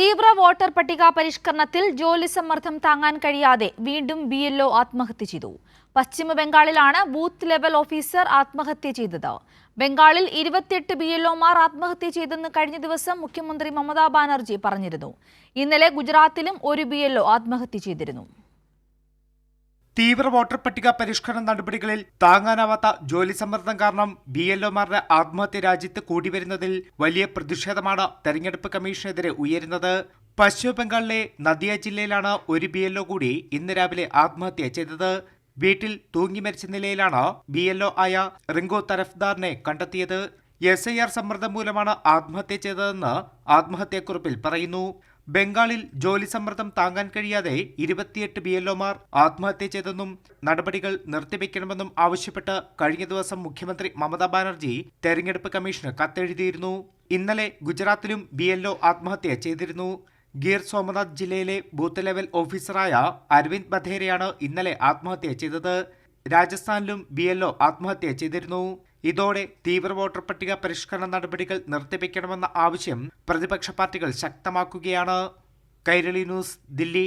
തീവ്ര വോട്ടർ പട്ടിക പരിഷ്കരണത്തിൽ ജോലി സമ്മർദ്ദം താങ്ങാൻ കഴിയാതെ വീണ്ടും ബി ആത്മഹത്യ ചെയ്തു. പശ്ചിമ ബംഗാളിലാണ് ബൂത്ത് ലെവൽ ഓഫീസർ ആത്മഹത്യ ചെയ്തത്. ബംഗാളിൽ ഇരുപത്തിയെട്ട് ബി എൽഒമാർ ആത്മഹത്യ ചെയ്തെന്ന് കഴിഞ്ഞ ദിവസം മുഖ്യമന്ത്രി മമതാ ബാനർജി പറഞ്ഞിരുന്നു. ഇന്നലെ ഗുജറാത്തിലും ഒരു ബി ആത്മഹത്യ ചെയ്തിരുന്നു. തീവ്ര വോട്ടർ പട്ടിക പരിഷ്കരണ നടപടികളിൽ താങ്ങാനാവാത്ത ജോലി സമ്മർദ്ദം കാരണം ബി എൽ ഒമാരുടെ ആത്മഹത്യ രാജ്യത്ത് കൂടിവരുന്നതിൽ വലിയ പ്രതിഷേധമാണ് തെരഞ്ഞെടുപ്പ് കമ്മീഷനെതിരെ ഉയരുന്നത്. പശ്ചിമ ബംഗാളിലെ നദിയ ജില്ലയിലാണ് ഒരു ബി എൽഒ കൂടി ഇന്ന് രാവിലെ ആത്മഹത്യ ചെയ്തത്. വീട്ടിൽ തൂങ്ങി മരിച്ച നിലയിലാണ് ബി എൽഒ ആയ റിങ്കോ തരഫ്ദാറിനെ കണ്ടെത്തിയത്. എസ് ഐ ആർ സമ്മർദ്ദം മൂലമാണ് ആത്മഹത്യ ചെയ്തതെന്ന് ആത്മഹത്യാക്കുറിപ്പിൽ പറയുന്നു. ബംഗാളിൽ ജോലി സമ്മർദ്ദം താങ്ങാൻ കഴിയാതെ ഇരുപത്തിയെട്ട് ബി എൽഒമാർ ആത്മഹത്യ ചെയ്തെന്നും നടപടികൾ നിർത്തിവെക്കണമെന്നും ആവശ്യപ്പെട്ട് കഴിഞ്ഞ ദിവസം മുഖ്യമന്ത്രി മമതാ ബാനർജി തെരഞ്ഞെടുപ്പ് കമ്മീഷന് കത്തെഴുതിയിരുന്നു. ഇന്നലെ ഗുജറാത്തിലും ബി എൽഒ ആത്മഹത്യ ചെയ്തിരുന്നു. ഗീർ സോമനാഥ് ജില്ലയിലെ ബൂത്ത് ലെവൽ ഓഫീസറായ അരവിന്ദ് ബധേരയാണ് ഇന്നലെ ആത്മഹത്യ ചെയ്തത്. രാജസ്ഥാനിലും ബി എൽഒ ആത്മഹത്യ ചെയ്തിരുന്നു. ഇതോടെ തീവ്ര വോട്ടർ പട്ടിക പരിഷ്കരണ നടപടികൾ നിർത്തിവെക്കണമെന്ന ആവശ്യം പ്രതിപക്ഷ പാർട്ടികൾ ശക്തമാക്കുകയാണ്. കൈരളി ന്യൂസ് ദില്ലി.